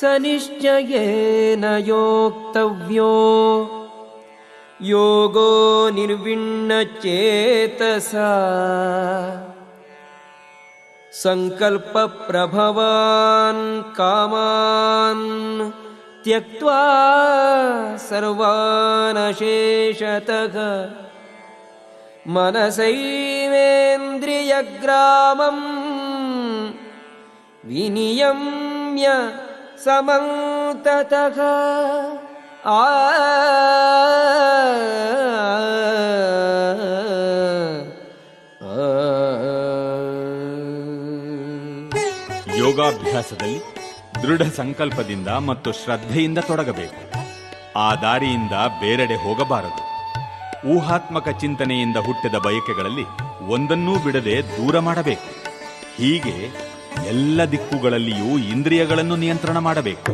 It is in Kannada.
स निश्चयेन योक्तव्यो। योगो निर्विण्णचेतसा। सङ्कल्पप्रभवान् कामान् त्यक्त्वा सर्वानशेषतः। मनसैवेन्द्रियग्रामम् विनियम्य समन्ततः आ ಯೋಗಾಭ್ಯಾಸದಲ್ಲಿ ದೃಢ ಸಂಕಲ್ಪದಿಂದ ಮತ್ತು ಶ್ರದ್ಧೆಯಿಂದ ತೊಡಗಬೇಕು ಆ ದಾರಿಯಿಂದ ಬೇರೆಡೆ ಹೋಗಬಾರದು ಊಹಾತ್ಮಕ ಚಿಂತನೆಯಿಂದ ಹುಟ್ಟಿದ ಬಯಕೆಗಳಲ್ಲಿ ಒಂದನ್ನೂ ಬಿಡದೆ ದೂರ ಮಾಡಬೇಕು ಹೀಗೆ ಎಲ್ಲ ದಿಕ್ಕುಗಳಲ್ಲಿಯೂ ಇಂದ್ರಿಯಗಳನ್ನು ನಿಯಂತ್ರಣ ಮಾಡಬೇಕು.